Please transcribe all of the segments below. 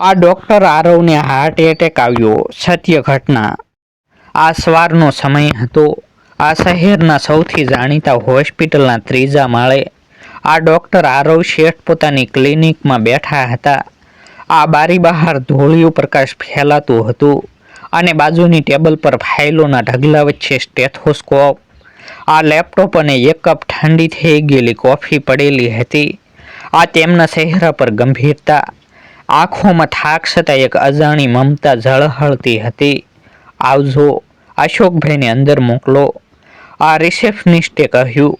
આ doctor આરવને heart attack આવ્યો. સત્ય ઘટના. આ સવારનો સમય હતો. આ શહેરના સૌથી જાણીતા હોસ્પિટલના ત્રીજા માળે આ ડોક્ટર આરવ શેઠ પોતાની ક્લિનિકમાં બેઠા હતા. આ બારી બહાર ધોળિયું પ્રકાશ ફેલાતું હતું અને બાજુની ટેબલ પર ફાઇલોના ઢગલા વચ્ચે સ્ટેથોસ્કોપ, આ લેપટોપ અને એક કપ ઠંડી થઈ ગયેલી કોફી પડેલી હતી. આ તેમના ચહેરા પર ગંભીરતા આંખોમાં થાક છતાં એક અજાણી મમતા ઝળહળતી હતી. આવજો, અશોકભાઈને અંદર મોકલો. આ રિસેપ્શનિસ્ટે કહ્યું,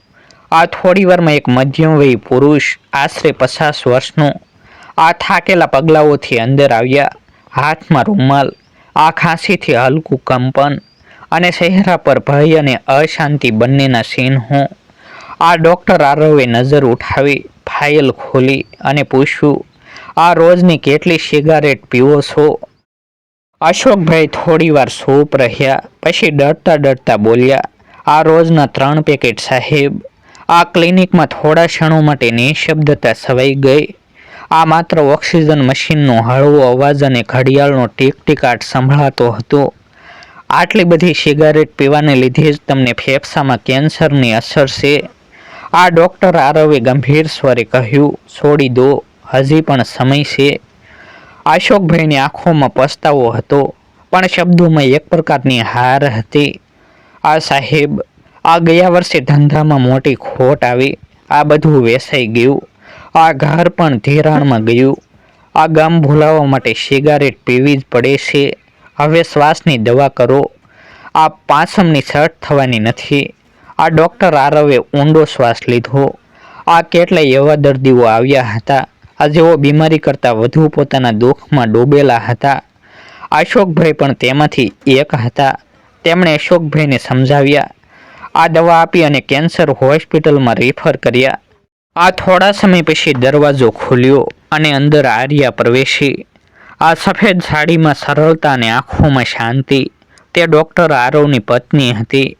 આ થોડીવારમાં એક મધ્યમવયી પુરુષ, આશરે પચાસ વર્ષનો, આ થાકેલા પગલાઓથી અંદર આવ્યા. હાથમાં રૂમાલ, આ ખાંસીથી હલકું કંપન અને ચહેરા પર ભય અને અશાંતિ બંનેના ચિહ્નો. આ ડૉક્ટર આરવે નજર ઉઠાવી, ફાઇલ ખોલી અને પૂછ્યું આ રોજની કેટલી સિગારેટ પીવો છો? અશોકભાઈ થોડીવાર સૂપ રહ્યા, પછી ડરતા ડરતા બોલ્યા, આ રોજના ત્રણ પેકેટ સાહેબ. આ ક્લિનિકમાં થોડા ક્ષણો માટે નિઃશબ્દતા સવાઈ ગઈ. આ માત્ર ઓક્સિજન મશીનનો હળવો અવાજ અને ઘડિયાળનો ટીકટીકાટ સંભળાતો હતો. આટલી બધી સિગારેટ પીવાને લીધે જ તમને ફેફસામાં કેન્સરની અસર છે. આ ડૉક્ટર આરવે ગંભીર સ્વરે કહ્યું, છોડી દો. હજી પણ સમય છે. અશોકભાઈની આંખોમાં પસ્તાવો હતો, પણ શબ્દોમાં એક પ્રકારની હાર હતી. આ સાહેબ, આ ગયા વર્ષે ધંધામાં મોટી ખોટ આવી, આ બધું વેસાઈ ગયું. આ ઘર પણ ધિરાણમાં ગયું. આ ગામ ભૂલાવવા માટે સિગારેટ પીવી જ પડે છે. હવે શ્વાસની દવા કરો. આ પાસમની શર્ટ થવાની નથી. આ ડૉક્ટર આરવે ઊંડો શ્વાસ લીધો. આ કેટલાય એવા દર્દીઓ આવ્યા હતા. આ જેઓ બીમારી કરતાં વધુ પોતાના દુઃખમાં ડૂબેલા હતા. અશોકભાઈ પણ તેમાંથી એક હતા. તેમણે અશોકભાઈને સમજાવ્યા. આ દવા આપી અને કેન્સર હોસ્પિટલમાં રેફર કર્યા. આ થોડા સમય પછી દરવાજો ખુલ્યો અને અંદર આર્યા પ્રવેશી. આ સફેદ સાડીમાં સરળતા અને આંખોમાં શાંતિ. તે ડૉક્ટર આરવની પત્ની હતી.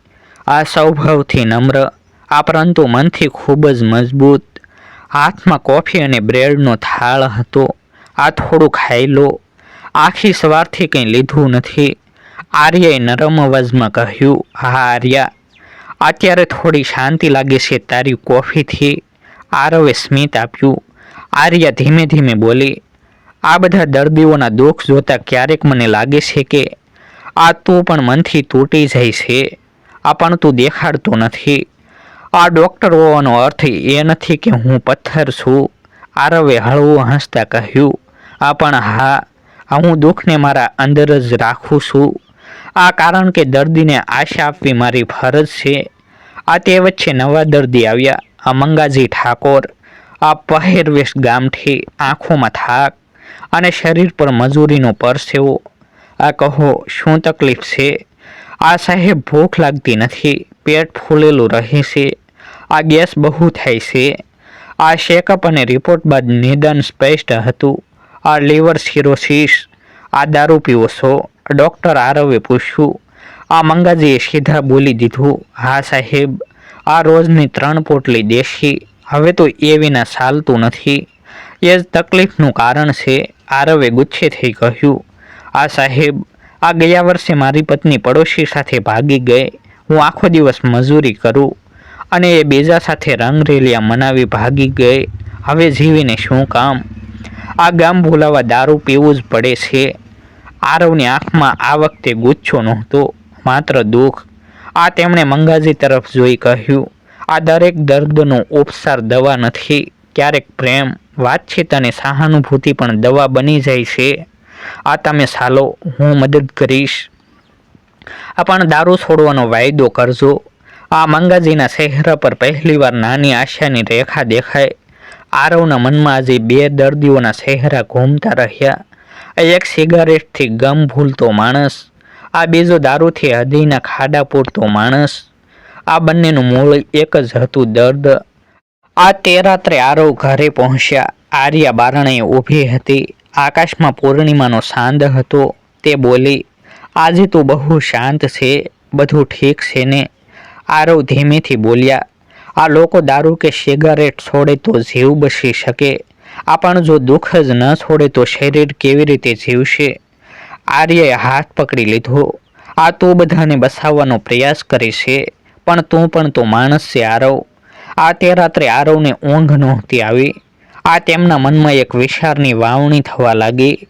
આ સ્વભાવથી નમ્ર. આ પરંતુ મનથી ખૂબ જ મજબૂત. હાથમાં કોફી અને બ્રેડનો થાળ હતો. આ થોડું ખાઈ લો આખી સવારથી કંઈ લીધું નથી. આર્યાએ નરમ અવાજમાં કહ્યું, હા, આર્યા. અત્યારે થોડી શાંતિ લાગે છે તારી કોફીથી. આરવે સ્મિત આપ્યું. આર્યા ધીમે ધીમે બોલી, આ બધા દર્દીઓના દુઃખ જોતા ક્યારેક મને લાગે છે કે આ તું પણ મનથી તૂટી જાય છે. આ પણ તું દેખાડતો નથી. આ ડૉક્ટર હોવાનો અર્થ એ નથી કે હું પથ્થર છું. આરવે હળવું હસતા કહ્યું, આ પણ હા હું દુઃખને મારા અંદર જ રાખું છું. આ કારણ કે દર્દીને આશા આપવી મારી ફરજ છે. આ તે વચ્ચે નવા દર્દી આવ્યા. આ મંગાજી ઠાકોર, આ પહેરવેશ ગામઠી, આંખોમાં થાક અને શરીર પર મજૂરીનો પરસેવો આ કહો, શું તકલીફ છે? આ સાહેબ ભૂખ લાગતી નથી. પેટ ફૂલેલું રહે છે આ ગેસ બહુ થાય છે. આ ચેકઅપ અને રિપોર્ટ બાદ નિદાન સ્પષ્ટ હતું. આ લીવર સિરોસિસ આ દારૂ પીવો છો? ડૉક્ટર આરવે પૂછ્યું. આ મંગાજીએ સીધા બોલી દીધું. હા સાહેબ, આ રોજની ત્રણ પોટલી દેશી. હવે તો એ વિના ચાલતું નથી. એ જ તકલીફનું કારણ છે. આરવે ગુચ્છે થઈ કહ્યું. આ સાહેબ, આ ગયા વર્ષે મારી પત્ની પડોશી સાથે ભાગી ગઈ. હું આખો દિવસ મજૂરી કરું. અને એ બીજા સાથે રંગરેલિયા મનાવી ભાગી ગઈ. હવે જીવીને શું કામ? આ ગામ ભૂલાવા દારૂ પીવું જ પડે છે. આરવની આંખમાં આ વખતે ગુચ્છો નહોતો, માત્ર દુઃખ. આ તેમણે મંગાજી તરફ જોઈ કહ્યું, આ દરેક દર્દનો ઉપસાર દવા નથી, ક્યારેક પ્રેમ, વાતચીત અને સહાનુભૂતિ પણ દવા બની જાય છે. આ તમે સાલો, હું મદદ કરીશ. આ પણ દારૂ છોડવાનો વાયદો કરજો. આ મંગાજીના ચહેરા પર પહેલીવાર નાની આશાની રેખા દેખાય આરવના મનમાં આજે બે દર્દીઓના ચહેરા ઘૂમતા રહ્યા. એક સિગારેટથી ગમ ભૂલતો માણસ, આ બીજો દારૂથી હૃદયના ખાડા પૂરતો માણસ, આ બંનેનું મૂળ એક જ હતું દર્દ. આ તે રાત્રે આરવ ઘરે પહોંચ્યા. આર્યા બારણે ઊભી હતી. આકાશમાં પૂર્ણિમાનો સાંદ હતો. તે બોલી, આજે તો બહુ શાંત છે. બધું ઠીક છે ને? આરવ ધીમેથી બોલ્યા, આ લોકો દારૂ કે સિગારેટ છોડે તો જીવ બસી શકે. આ પણ જો દુઃખ જ ન છોડે તો શરીર કેવી રીતે જીવશે? આર્યએ હાથ પકડી લીધો. આ તું બધાને બસાવવાનો પ્રયાસ કરે છે, પણ તું પણ તો માણસ છે આરવ. આ તે રાત્રે આરવને ઊંઘ નહોતી આવી. આ તેમના મનમાં એક વિચારની વાવણી થવા લાગી.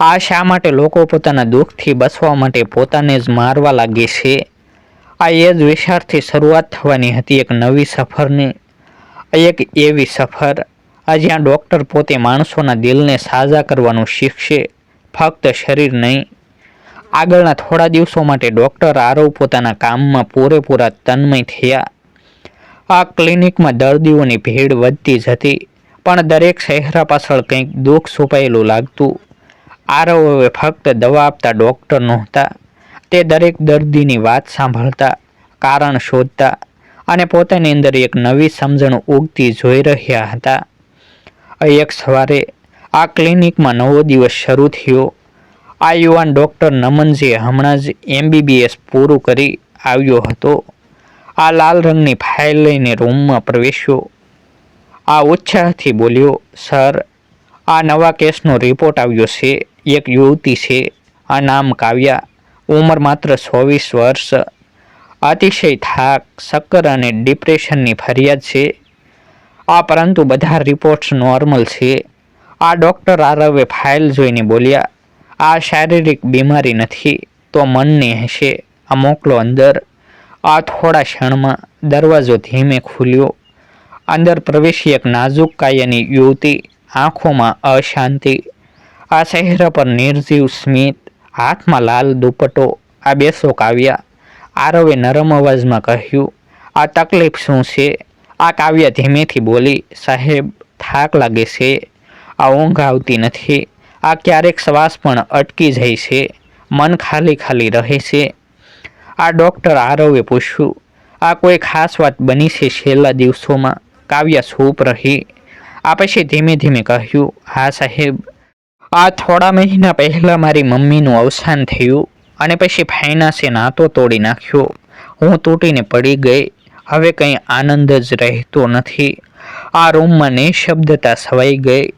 આ શા માટે લોકો પોતાના દુઃખથી બચવા માટે પોતાને જ મારવા લાગે છે? આ એ જ વિચારથી શરૂઆત થવાની હતી એક નવી સફરની, એક એવી સફર. આ જ્યાં ડૉક્ટર પોતે માણસોના દિલને સાજા કરવાનું શીખશે, ફક્ત શરીર નહીં. આગળના થોડા દિવસો માટે ડૉક્ટર આરવ પોતાના કામમાં પૂરેપૂરા તન્મય થયા. આ ક્લિનિકમાં દર્દીઓની ભીડ વધતી જતી, પણ દરેક ચહેરા પાછળ કંઈક દુઃખ છુપાયેલું લાગતું. આરવ હવે ફક્ત દવા આપતા ડૉક્ટર નહોતા. તે દરેક દર્દીની વાત સાંભળતા, કારણ શોધતા અને પોતાની અંદર એક નવી સમજણ ઉગતી જોઈ રહ્યા હતા. એક સવારે આ ક્લિનિકમાં નવો દિવસ શરૂ થયો. આ યુવાન ડૉક્ટર નમનજીએ હમણાં જ એમબીબીએસ પૂરું કરી આવ્યો હતો. આ લાલ રંગની ફાઇલ લઈને રૂમમાં પ્રવેશ્યો. આ ઉત્સાહથી બોલ્યો, સર, આ નવા કેસનો રિપોર્ટ આવ્યો છે. એક યુવતી છે. આ નામ કાવ્યા. ઉંમર માત્ર ચોવીસ વર્ષ. અતિશય થાક શક્કર અને ડિપ્રેશનની ફરિયાદ છે. આ પરંતુ બધા રિપોર્ટ્સ નોર્મલ છે. આ ડૉક્ટર આરવે ફાઇલ જોઈને બોલ્યા, આ શારીરિક બીમારી નથી, તો મનની હશે, આ મોકલો અંદર. આ થોડા ક્ષણમાં દરવાજો ધીમે ખુલ્યો. અંદર પ્રવેશી એક નાજુક કાયાની યુવતી આંખોમાં અશાંતિ. આ ચહેરા પર નિર્જીવ સ્મિત હાથમાં લાલ દુપટ્ટો, આ બેસો આવ્યા આરવે નરમ અવાજમાં કહ્યું, આ તકલીફ શું છે? આ કાવ્ય ધીમેથી બોલી, સાહેબ, થાક લાગે છે. આ ઊંઘ આવતી નથી. આ ક્યારેક શ્વાસ પણ અટકી જાય છે. મન ખાલી ખાલી રહે છે. આ ડૉક્ટર આરવે પૂછ્યું, આ કોઈ ખાસ વાત બની છે છેલ્લા દિવસોમાં? કાવ્ય સૂપ રહી. આ પછી ધીમે ધીમે કહ્યું, હા સાહેબ આ થોડા મહિના પહેલાં મારી મમ્મીનું અવસાન થયું અને પછી ફાઇનાન્સે નાતો તોડી નાખ્યો. હું તૂટીને પડી ગઈ. હવે કંઈ આનંદ જ રહેતો નથી. આ રૂમમાં નિશબ્દતા સવાઈ ગઈ.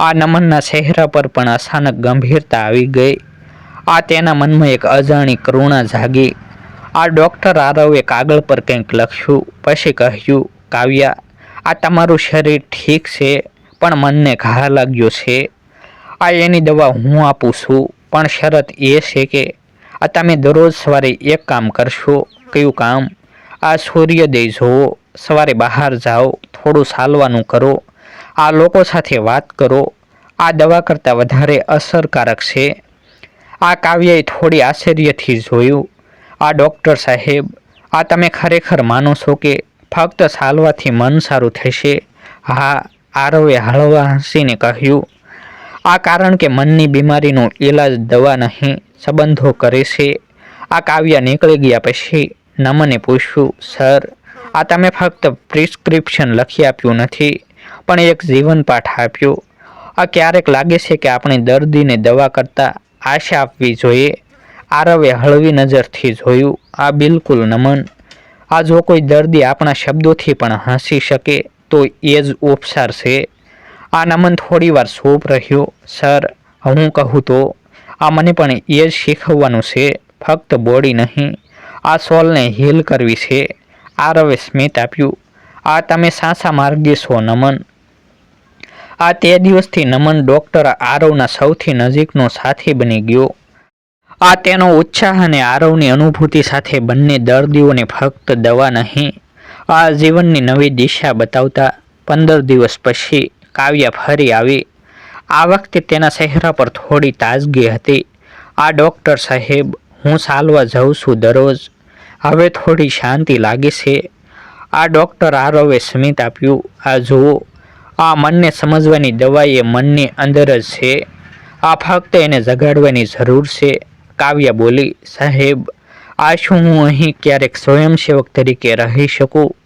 આ નમનના ચહેરા પર પણ અચાનક ગંભીરતા આવી ગઈ. આ તેના મનમાં એક અજાણી કરુણા જાગી. આ ડૉક્ટર આરવે કાગળ પર કંઈક લખ્યું. પછી કહ્યું, કાવ્યા, આ તમારું શરીર ઠીક છે, પણ મનને ઘા લાગ્યો છે. આ એની દવા હું આપું છું. પણ શરત એ છે કે આ તમે દરરોજ સવારે એક કામ કરશો. કયું કામ? આ સૂર્યોદય જુઓ. સવારે બહાર જાઓ. થોડું ચાલવાનું કરો. આ લોકો સાથે વાત કરો. આ દવા કરતાં વધારે અસરકારક છે. આ કાવ્યએ થોડી આશ્ચર્યથી જોયું. આ ડૉક્ટર સાહેબ, આ તમે ખરેખર માનો છો કે ફક્ત ચાલવાથી મન સારું થશે? હા આરવે હળવા હસીને કહ્યું. આ કારણ કે મનની બીમારીનો ઈલાજ દવા નહીં, સંબંધો કરે છે. આ કાવ્ય નીકળી ગયા પછી નમને પૂછ્યું, સર, આ તમે ફક્ત પ્રિસ્ક્રિપ્શન લખી આપ્યું નથી, પણ એક જીવન પાઠ આપ્યો. આ ક્યારેક લાગે છે કે આપણે દર્દીને દવા કરતાં આશા આપવી જોઈએ. આરવે હળવી નજરથી જોયું. આ બિલકુલ નમન આ જો કોઈ દર્દી આપણા શબ્દોથી પણ હસી શકે, તો એ જ ઉપસાર છે. આ નમન થોડી વાર સોપ રહ્યો. સર, હું કહું તો, આ મને પણ એ જ શીખવવાનું છે. ફક્ત બોડી નહીં, આ સોલને હીલ કરવી છે. આ રવે સ્મિત આપ્યું. આ તમે સાસા માર્ગે છો, નમન. આ તે દિવસથી નમન ડૉક્ટર આરવના સૌથી નજીકનો સાથી બની ગયો. આ તેનો ઉત્સાહ અને આરવની અનુભૂતિ સાથે બંને દર્દીઓને ફક્ત દવા નહીં, આ જીવનની નવી દિશા બતાવતા પંદર દિવસ પછી કાવ્ય ફરી આવી. આ વખતે તેના ચહેરા પર થોડી તાજગી હતી. આ ડૉક્ટર સાહેબ, હું ચાલવા જાઉં છું દરરોજ. હવે થોડી શાંતિ લાગે છે. આ ડૉક્ટર આરવે સ્મિત આપ્યું. આ જુઓ, આ મનને સમજવાની દવા એ મનની અંદર જ છે. આ ફક્ત એને જગાડવાની જરૂર છે. કાવ્ય બોલી, સાહેબ, આ શું હું અહીં ક્યારેક સ્વયંસેવક તરીકે રહી શકું?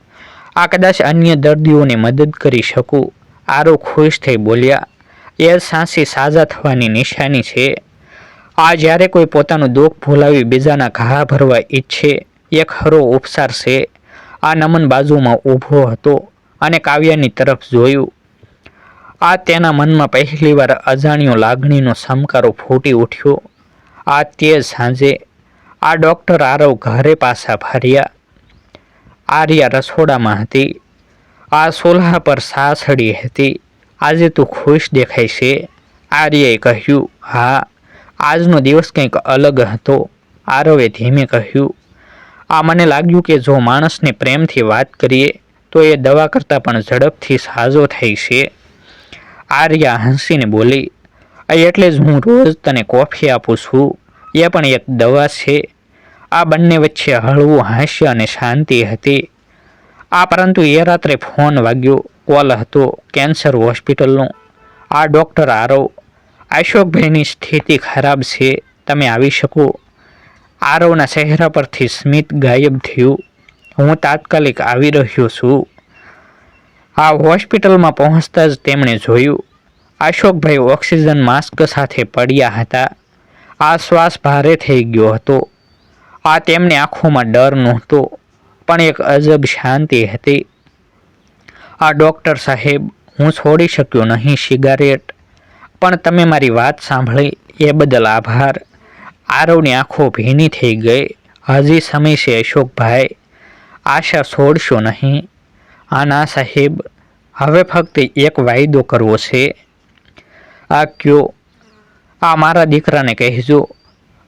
આ કદાચ અન્ય દર્દીઓને મદદ કરી શકું? આરો ખુશ થઈ બોલ્યા, એ સાંસી સાજા થવાની નિશાની છે. આ જ્યારે કોઈ પોતાનું દુઃખ ભૂલાવી બીજાના ઘા ભરવા ઈચ્છે એ ખરો ઉપસાર છે. આ નમન બાજુમાં ઊભો હતો અને કાવ્યની તરફ જોયું. આ તેના મનમાં પહેલીવાર અજાણ્યો લાગણીનો સમકારો ફૂટી ઉઠ્યો. આ તે સાંજે, આ ડૉક્ટર આરવ ઘરે પાછા ફર્યા. આર્યા રસોડામાં હતી. આ સોલહા પર સાસડી હતી. આજે તું ખુશ દેખાય છે. આર્યએ કહ્યું, હા, આજનો દિવસ કંઈક અલગ હતો. આરવે ધીમે કહ્યું, આ મને લાગ્યું કે જો માણસને પ્રેમથી વાત કરીએ, તો એ દવા કરતાં પણ ઝડપથી સાજો થઈ છે. આર્યા હસીને બોલી એટલે જ હું રોજ તને કોફી આપું છું. એ પણ એક દવા છે. આ બંને વચ્ચે હળવું હાસ્ય અને શાંતિ હતી. આ પરંતુ એ રાત્રે ફોન વાગ્યો. કોલ હતો કેન્સર હોસ્પિટલનો. આ ડૉક્ટર આરવ, અશોકભાઈની સ્થિતિ ખરાબ છે, તમે આવી શકો. આરવના ચહેરા પરથી સ્મિત ગાયબ થયું. હું તાત્કાલિક આવી રહ્યો છું. આ હોસ્પિટલમાં પહોંચતા જ તેમણે જોયું. અશોકભાઈ ઓક્સિજન માસ્ક સાથે પડ્યા હતા. આ શ્વાસ ભારે થઈ ગયો હતો. આ તેમની આંખોમાં ડર નહોતો. પણ એક અજબ શાંતિ હતી. આ ડૉક્ટર સાહેબ, હું છોડી શક્યો નહીં સિગારેટ. પણ તમે મારી વાત સાંભળી, એ બદલ આભાર. આરવની આંખો ભીની થઈ ગઈ. હજી સમય છે અશોકભાઈ. આશા છોડશો નહીં. આ ના સાહેબ, હવે ફક્ત એક વાયદો કરવો છે. આ કયો? આ મારા દીકરાને કહેજો.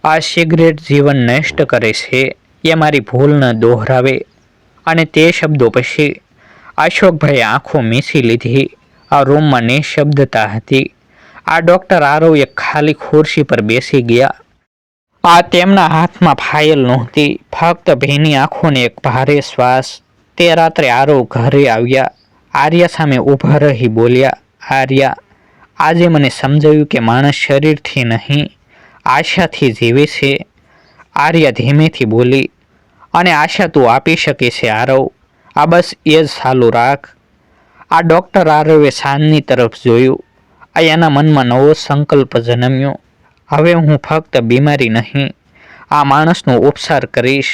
આ સિગરેટ જીવન નષ્ટ કરે છે. એ મારી ભૂલ ન દોહરાવે અને તે શબ્દો પછી અશોકભાઈએ આંખો મીસી લીધી. આ રૂમમાં નિશબ્દતા હતી. આ ડૉક્ટર આરવ એક ખાલી ખુરશી પર બેસી ગયા. આ તેમના હાથમાં ફાઇલ નહોતી. ફક્ત ભીની આંખોને એક ભારે શ્વાસ. તે રાત્રે આરવ ઘરે આવ્યા. આર્યા સામે ઊભા રહી બોલ્યા, આર્યા, આજે મને સમજાયું કે માણસ શરીરથી નહીં, આશાથી જીવે છે. આર્યા ધીમેથી બોલી, અને આશા તું આપી શકે છે, આરવ. આ બસ એ જ સાલું રાખ. આ ડૉક્ટર આરવે સાંજની તરફ જોયું. આ એના મનમાં નવો સંકલ્પ જન્મ્યો. હવે હું ફક્ત બીમારી નહીં, આ માણસનો ઉપસાર કરીશ.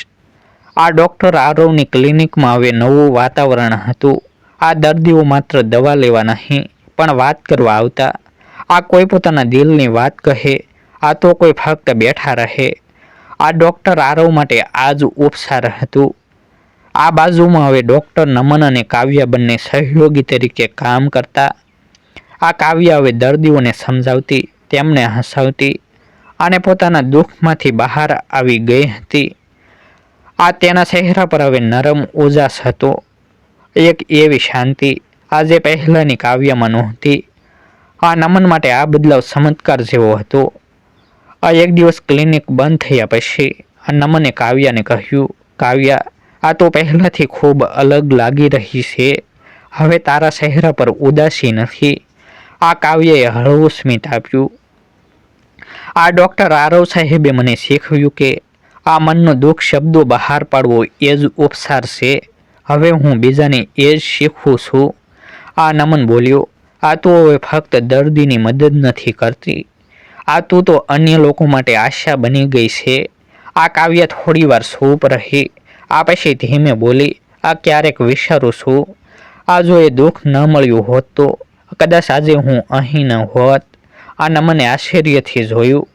આ ડૉક્ટર આરવની ક્લિનિકમાં હવે નવું વાતાવરણ હતું. આ દર્દીઓ માત્ર દવા લેવા નહીં, પણ વાત કરવા આવતા. આ કોઈ પોતાના દિલની વાત કહે, આ તો કોઈ ફક્ત બેઠા રહે. આ ડૉક્ટર આરવ માટે આ જ ઉપસાર હતું. આ બાજુમાં હવે ડૉક્ટર નમન અને કાવ્ય બંને સહયોગી તરીકે કામ કરતા. આ કાવ્ય હવે દર્દીઓને સમજાવતી, તેમને હસાવતી અને પોતાના દુઃખમાંથી બહાર આવી ગઈ હતી. આ તેના ચહેરા પર હવે નરમ ઉજાસ હતો. એક એવી શાંતિ આજે પહેલાંની કાવ્યમાં નહોતી. આ નમન માટે આ બદલાવ ચમત્કાર જેવો હતો. આ એક દિવસ ક્લિનિક બંધ થયા પછી નમને કાવ્યાને કહ્યું, કાવ્યા, આ તો પહેલાંથી ખૂબ અલગ લાગી રહી છે. હવે તારા ચહેરા પર ઉદાસી નથી. આ કાવ્યએ હળવું સ્મિત આપ્યું. આ ડૉક્ટર આરવ સાહેબે મને શીખવ્યું કે આ મનનો દુઃખ શબ્દો બહાર પાડવો એ જ ઉપસાર છે. હવે હું બીજાને એ જ શીખવું છું. આ નમન બોલ્યો, આ તો હવે ફક્ત દર્દીની મદદ નથી કરતી. આ તું તો અન્ય લોકો માટે આશા બની ગઈ છે. આ કાવ્ય થોડી વાર સૂપ રહી. આ પછી ધીમે બોલી, આ ક્યારેક વિચારું છું. આ જો એ દુઃખ ન મળ્યું હોત તો, કદાચ આજે હું અહીં ન હોત. આના મને આશ્ચર્યથી જોયું.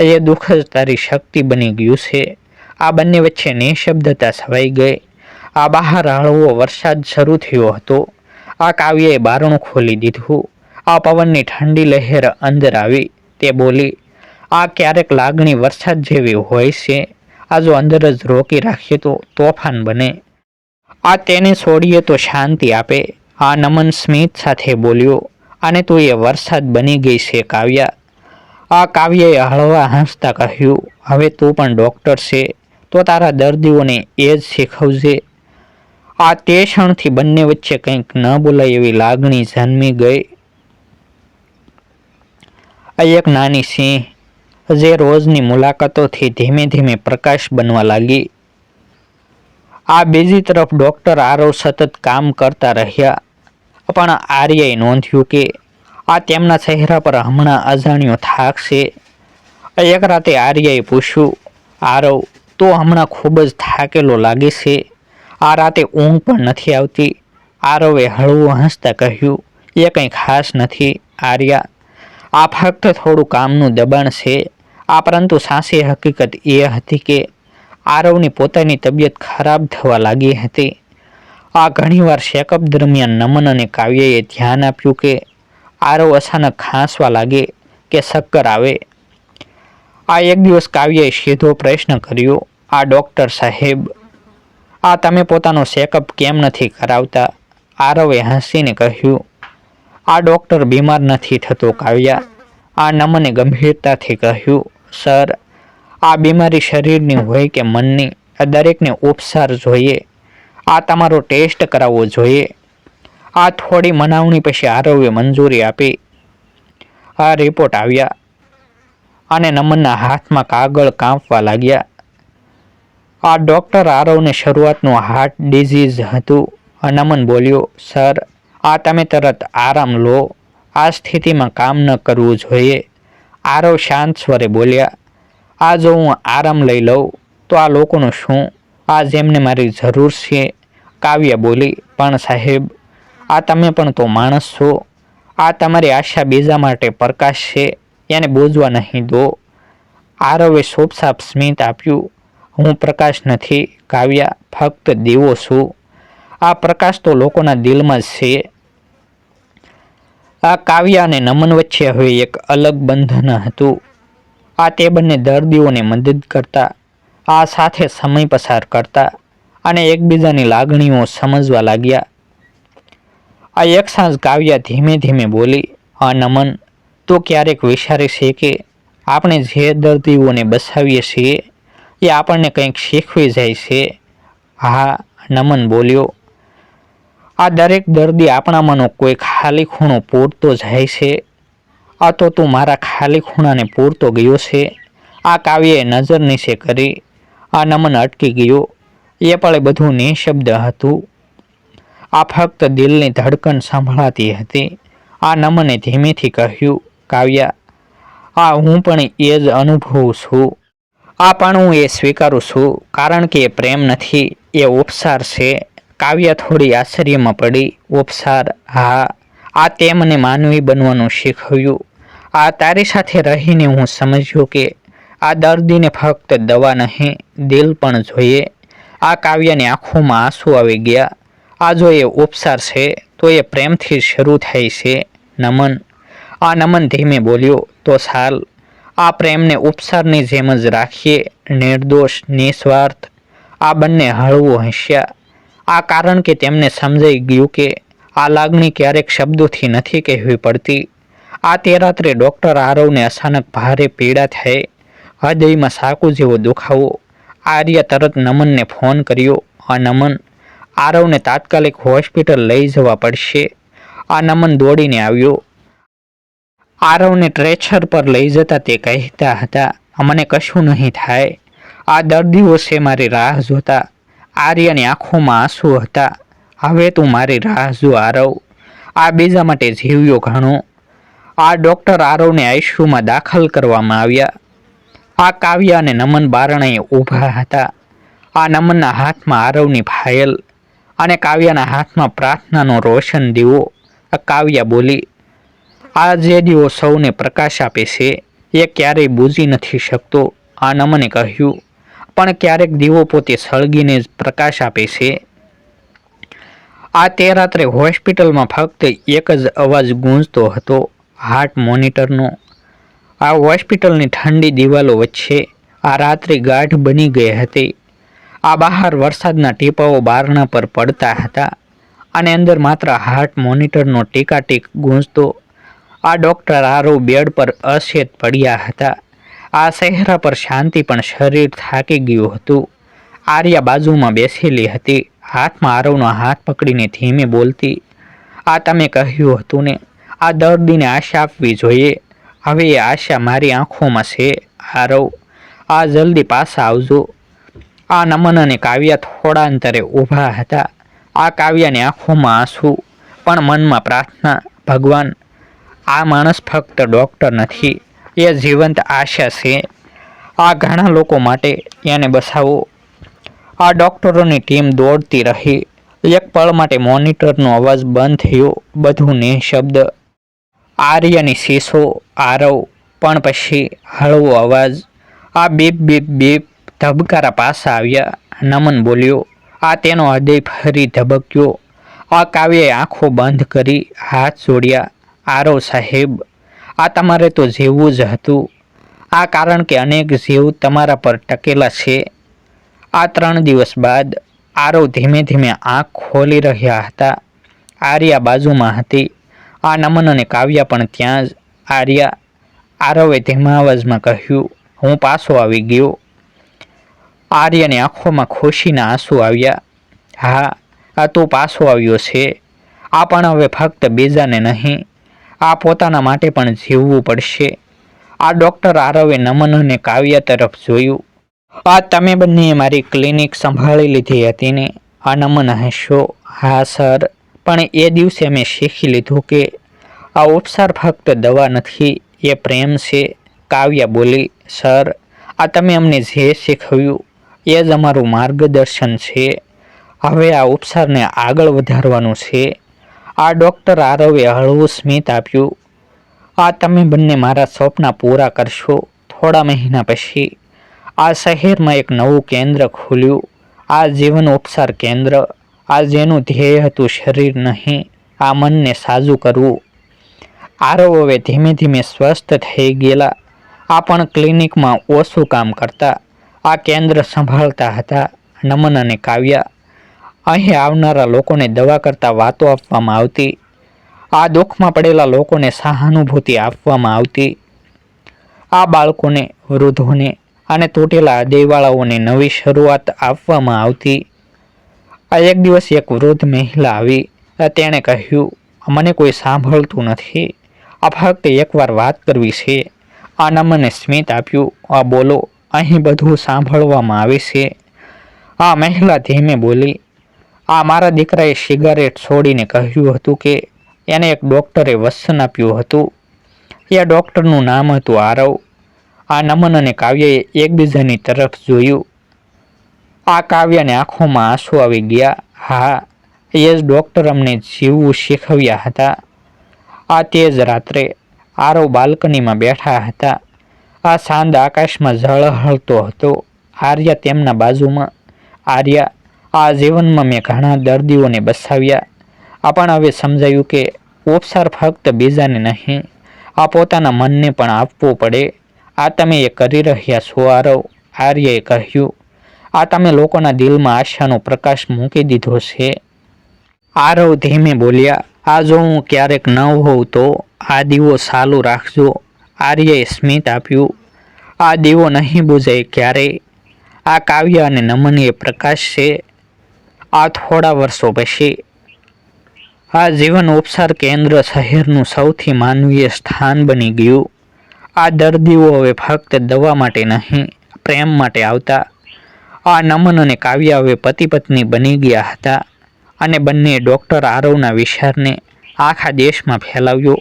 એ દુઃખ જ તારી શક્તિ બની ગયું છે. આ બંને વચ્ચે નિઃશબ્દતા છવાઈ ગઈ. આ બહાર હળવો વરસાદ શરૂ થયો હતો. આ કાવ્યએ બારણું ખોલી દીધું. આ પવનની ઠંડી લહેર અંદર આવી. તે બોલી, આ ક્યારેક લાગણી વરસાદ જેવી હોય છે. આ જો અંદર જ રોકી રાખીએ તો તોફાન બને. આ તેને છોડીએ તો શાંતિ આપે. આ નમન સ્મિત સાથે બોલ્યો અને તું એ વરસાદ બની ગઈ છે, કાવ્યા. આ કાવ્યએ હળવા હસતા કહ્યું, હવે તું પણ ડૉક્ટર છે, તો તારા દર્દીઓને એ જ શીખવજે. આ તે ક્ષણથી બંને વચ્ચે કંઈક ન બોલાય એવી લાગણી જન્મી ગઈ. આ એક નાની સિંહ જે રોજની મુલાકાતોથી ધીમે ધીમે પ્રકાશ બનવા લાગી. આ બીજી તરફ ડૉક્ટર આરવ સતત કામ કરતા રહ્યા, પણ આર્યએ નોંધ્યું કે આ તેમના ચહેરા પર હમણાં અજાણ્યો થાક છે. એક રાતે આર્યએ પૂછ્યું, આરવ, તો હમણાં ખૂબ જ થાકેલો લાગે છે. આ રાતે ઊંઘ પણ નથી આવતી. આરવે હળવું હસતા કહ્યું, એ કંઈ ખાસ નથી, આર્યા. આ ફક્ત થોડું કામનું દબાણ છે. આ પરંતુ સાસી હકીકત એ હતી કે આરવની પોતાની તબિયત ખરાબ થવા લાગી હતી. આ ઘણીવાર ચેકઅપ દરમિયાન નમન અને કાવ્યએ ધ્યાન આપ્યું કે આરવ અચાનક ખાંસવા લાગે કે શક્કર આવે. આ એક દિવસ કાવ્યએ સીધો પ્રશ્ન કર્યો, આ ડૉક્ટર સાહેબ, આ તમે પોતાનો ચેકઅપ કેમ નથી કરાવતા? આરવે હસીને કહ્યું આ ડૉક્ટર બીમાર નથી થતો કાવ્યા. આ નમને ગંભીરતાથી કહ્યું, સર, આ બીમારી શરીરની હોય કે મનની, આ દરેકને ઉપસાર જોઈએ. આ તમારો ટેસ્ટ કરાવવો જોઈએ. આ થોડી મનાવણી પછી આરવે મંજૂરી આપી. આ રિપોર્ટ આવ્યા અને નમનના હાથમાં કાગળ કાંપવા લાગ્યા. આ ડૉક્ટર આરવને શરૂઆતનું હાર્ટ ડિઝીઝ હતું. નમન બોલ્યો, સર આ તમે તરત આરામ લો. આ સ્થિતિમાં કામ ન કરવું જોઈએ. આરવ શાંત સ્વરે બોલ્યા આ જો હું આરામ લઈ લઉં. તો આ લોકોનું શું? આ જેમને મારી જરૂર છે. કાવ્ય બોલી, પણ સાહેબ, આ તમે પણ તો માણસ છો. આ તમારી આશા બીજા માટે પ્રકાશ છે. એને બોજવા નહીં દો. આરવે સોપસાપ સ્મિત આપ્યું, હું પ્રકાશ નથી. કાવ્યા, ફક્ત દીવો છું. આ પ્રકાશ તો લોકોના દિલમાં જ છે. આ કાવ્ય અને નમન વચ્ચે હવે એક અલગ બંધન હતું. આ તે બંને દર્દીઓને મદદ કરતા, આ સાથે સમય પસાર કરતા અને એકબીજાની લાગણીઓ સમજવા લાગ્યા. આ એક સાંજ કાવ્યા ધીમે ધીમે બોલી આ નમન, તો ક્યારેક વિચારે છે કે આપણે જે દર્દીઓને બસાવીએ છીએ એ આપણને કંઈક શીખવી જાય છે? હા, નમન બોલ્યો. આ દરેક દર્દી આપણામાંનો કોઈ ખાલી ખૂણો પૂરતો જાય છે? આ તો તું મારા ખાલી ખૂણાને પૂરતો ગયો છે. આ કાવ્યએ નજર નીચે કરી, આ નમન અટકી ગયો. એ પળે બધું નિશબ્દ હતું. આ ફક્ત દિલની ધડકન સંભળાતી હતી. આ નમને ધીમેથી કહ્યું, કાવ્યા, આ હું પણ એ જ અનુભવું છું. આ પણ હું એ સ્વીકારું છું, કારણ કે એ પ્રેમ નથી, એ ઉપસાર છે. કાવ્ય થોડી આશ્ચર્યમાં પડી. ઉપસાર, હા, આ તે મને માનવી બનવાનું શીખવ્યું. આ તારી સાથે રહીને હું સમજ્યું કે આ દર્દીને ફક્ત દવા નહીં, દિલ પણ જોઈએ. આ કાવ્યની આંખોમાં આંસુ આવી ગયા. આ જો એ ઉપસાર છે, તો એ પ્રેમથી શરૂ થાય છે. નમન. આ નમન ધીમે બોલ્યો, તો સાલ, આ પ્રેમને ઉપસારની જેમ જ રાખીએ. નિર્દોષ, નિસ્વાર્થ. આ બંને હળવું હસ્યા. આ કારણ કે તેમને સમજાઈ ગયું કે આ લાગણી ક્યારેક શબ્દોથી નથી કહેવી પડતી. આ તે રાત્રે ડૉક્ટર આરવને અચાનક ભારે પીડા થઈ. હૃદયમાં સાકુ જેવો દુખાવો. આર્ય તરત નમનને ફોન કર્યો. આ નમન. આરવને તાત્કાલિક હોસ્પિટલ લઈ જવા પડશે. આ નમન દોડીને આવ્યો. આરવને ટ્રેચર પર લઈ જતા તે કહેતા હતા, મને કશું નહીં થાય. આ દર્દીઓ છે મારી રાહ જોતા. આર્યની આંખોમાં આંસુ હતા? હવે તું મારી રાહ જો આરવ આ બીજા માટે જીવ્યો ઘણો. આ ડૉક્ટર આરવને આઈસીયુમાં દાખલ કરવામાં આવ્યા. આ કાવ્ય અને નમન બારણાએ ઊભા હતા. આ નમનના હાથમાં આરવની ફાયલ અને કાવ્યના હાથમાં પ્રાર્થનાનો રોશન દીવો. આ કાવ્ય બોલી, આ જે દીવો સૌને પ્રકાશ આપે છે, એ ક્યારેય બૂજી નથી શકતો. આ નમને કહ્યું પણ ક્યારેક દીવો પોતે સળગીને જ પ્રકાશ આપે છે. આ તે રાત્રે હોસ્પિટલમાં ફક્ત એક જ અવાજ ગૂંજતો હતો, હાર્ટ મોનિટરનો. આ હોસ્પિટલની ઠંડી દિવાલો વચ્ચે આ રાત્રિ ગાઢ બની ગઈ હતી. આ બહાર વરસાદના ટીપાઓ બારણા પર પડતા હતા અને અંદર માત્ર હાર્ટ મોનિટરનો ટીકાટીક ગૂંજતો. આ ડૉક્ટર આરો બેડ પર અશેત પડ્યા હતા. આ ચહેરા પર શાંતિ પણ શરીર થાકી ગયું હતું. આર્યા બાજુમાં બેસેલી હતી. હાથમાં આરવનો હાથ પકડીને ધીમે બોલતી, આ તમે કહ્યું હતું ને, આ દર્દીને આશા આપવી જોઈએ. હવે એ આશા મારી આંખોમાં છે, આરવ. આ જલ્દી પાછા આવજો. આ નમન અને કાવ્ય થોડા અંતરે ઊભા હતા. આ કાવ્યની આંખોમાં આંસુ, પણ મનમાં પ્રાર્થના, ભગવાન, આ માણસ ફક્ત ડૉક્ટર નથી. એ જીવંત આશા છે. આ ઘણા લોકો માટે એને બસાવો. આ ડૉક્ટરોની ટીમ દોડતી રહી. એક પળ માટે મોનિટરનો અવાજ બંધ થયો. બધું નિઃશબ્દ. આર્યની શીશો આરવ, પણ પછી હળવો અવાજ. આ બીપ બીપ બીપ ધબકારા પાસા આવ્યા. નમન બોલ્યો. આ તેનો હૃદય ફરી ધબક્યો. આ કાવ્યએ આંખો બંધ કરી હાથ જોડ્યા. આરવ સાહેબ આ તમારે તો જીવવું જ હતું. આ કારણ કે અનેક જીવ તમારા પર ટકેલા છે. આ ત્રણ દિવસ બાદ આરવ ધીમે ધીમે આંખ ખોલી રહ્યા હતા. આર્યા બાજુમાં હતી. આ નમન અને કાવ્યા પણ ત્યાં જ. આર્યા, આરવે ધીમા અવાજમાં કહ્યું, હું પાછો આવી ગયો. આર્યની આંખોમાં ખુશીના આંસુ આવ્યા. હા, આ તું પાછો આવ્યો છે. આ પણ હવે ફક્ત બીજાને નહીં. આ પોતાના માટે પણ જીવવું પડશે. આ ડૉક્ટર આરવે નમન અને કાવ્યા તરફ જોયું. આ તમે બંનેએ મારી ક્લિનિક સંભાળી લીધી હતી ને? આ નમન હશો? હા, સર. પણ એ દિવસે મેં શીખી લીધું કે આ ઉપસાર ફક્ત દવા નથી, એ પ્રેમ છે. કાવ્યા બોલી, સર, આ તમે અમને જે શીખવ્યું, એ જ અમારું માર્ગદર્શન છે. હવે આ ઉપસારને આગળ વધારવાનું છે. આ ડૉક્ટર આરવે હળવું સ્મિત આપ્યું. આ તમે બંને મારા સ્વપ્ન પૂરા કરશો થોડા મહિના પછી. આ શહેરમાં એક નવું કેન્દ્ર ખુલ્યું. આ જીવન ઉપચાર કેન્દ્ર. આ જેનું ધ્યેય હતું શરીર નહીં, આ મનને સાજું કરવું. આરવ ધીમે ધીમે સ્વસ્થ થઈ ગયેલા. આ પણ ક્લિનિકમાં ઓછું કામ કરતા. આ કેન્દ્ર સંભાળતા હતા, નમન અને કાવ્યા. અહીં આવનારા લોકોને દવા કરતા વાતો આપવામાં આવતી, આ દુઃખમાં પડેલા લોકોને સહાનુભૂતિ આપવામાં આવતી, આ બાળકોને, વૃદ્ધોને અને તૂટેલા હૃદયવાળાઓને નવી શરૂઆત આપવામાં આવતી. આ એક દિવસ એક વૃદ્ધ મહિલા આવી તેણે કહ્યું, મને કોઈ સાંભળતું નથી. આ ફક્ત એકવાર વાત કરવી છે. આના મને સ્મિત આપ્યું. આ બોલો, અહીં બધું સાંભળવામાં આવે છે. આ મહિલા ધીમે બોલી આ મારા દીકરાએ સિગારેટ છોડીને કહ્યું હતું કે એને એક ડૉક્ટરે વસન આપ્યું હતું. એ ડૉક્ટરનું નામ હતું આરવ. આ નમન અને કાવ્યએ એકબીજાની તરફ જોયું. આ કાવ્યને આંખોમાં આંસુ આવી ગયા. હા, એ જ ડૉક્ટર અમને જીવવું શીખવ્યા હતા. આ તે જ રાત્રે આરવ બાલ્કનીમાં બેઠા હતા. આ સાંદ આકાશમાં ઝળહળતો હતો. આર્યા તેમના બાજુમાં. આર્યા આ જીવનમાં મેં ઘણા દર્દીઓને બસાવ્યા. પણ હવે સમજાયું કે ઉપસાર ફક્ત બીજાને નહીં, આ પોતાના મનને પણ આપવું પડે. આ તમે એ કરી રહ્યા છો, આરવ, આર્યએ કહ્યું. આ તમે લોકોના દિલમાં આશાનો પ્રકાશ મૂકી દીધો છે. આરવ ધીમે બોલ્યા, આ જો હું ક્યારેક ન હોઉં તો આ દીવો ચાલુ રાખજો, આર્યએ સ્મિત આપ્યું. આ દીવો નહીં બુજાય ક્યારેય. આ કાવ્ય અને નમનીય પ્રકાશ છે. આ થોડા વર્ષો પછી આ જીવન ઉપસાર કેન્દ્ર શહેરનું સૌથી માનવીય સ્થાન બની ગયું. આ દર્દીઓ હવે ફક્ત દવા માટે નહીં, પ્રેમ માટે આવતા. આ નમન અને કાવ્ય હવે પતિ પત્ની બની ગયા હતા અને બંને ડૉક્ટર આરવના વિચારને આખા દેશમાં ફેલાવ્યો.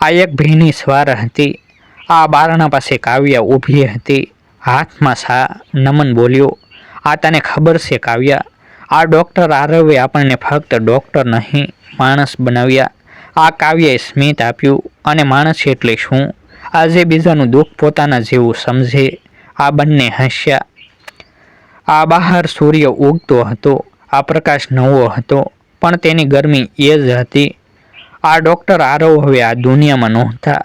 આ એક ભીની સ્વાર હતી. આ બારણા પાસે કાવ્યા ઊભી હતી. હાથમાં સા નમન બોલ્યો, આ તને ખબર છે કાવ્ય? આ ડૉક્ટર આરવે આપણને ફક્ત ડૉક્ટર નહીં, માણસ બનાવ્યા. આ કાવ્યએ સ્મિત આપ્યું, અને માણસ એટલે શું? આજે બીજાનું દુઃખ પોતાના જેવું સમજે. આ બંને હસ્યા. આ બહાર સૂર્ય ઉગતો હતો, આ પ્રકાશ નવો હતો, પણ તેની ગરમી એ જ હતી. આ ડૉક્ટર આરવ હવે આ દુનિયામાં નહોતા.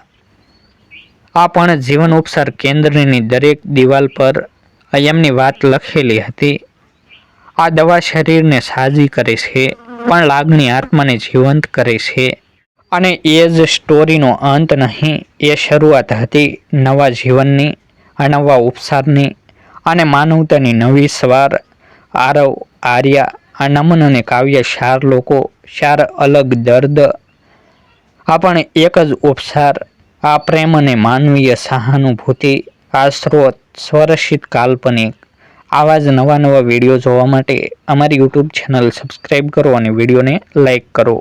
આ પણ જીવન ઉપસાર કેન્દ્રની દરેક દિવાલ પર એમની વાત લખેલી હતી. આ દવા શરીરને સાજી કરે છે, પણ લાગણી આત્માને જીવંત કરે છે. અને એ જ સ્ટોરીનો અંત નહીં, એ શરૂઆત હતી નવા જીવનની નવા ઉપસારની અને માનવતાની નવી સવાર, આરવ, આર્યા, આ નમન અને કાવ્ય ચાર લોકો, ચાર અલગ દર્દ. આ પણ એક જ ઉપસાર, આ પ્રેમ અને માનવીય સહાનુભૂતિ, આ સ્ત્રોત સ્વરસિત કાલ્પનિક આવા જ નવા નવા વીડિયો જોવા માટે અમારી યુટ્યુબ ચેનલ સબસ્ક્રાઈબ કરો અને વિડીયોને લાઈક કરો.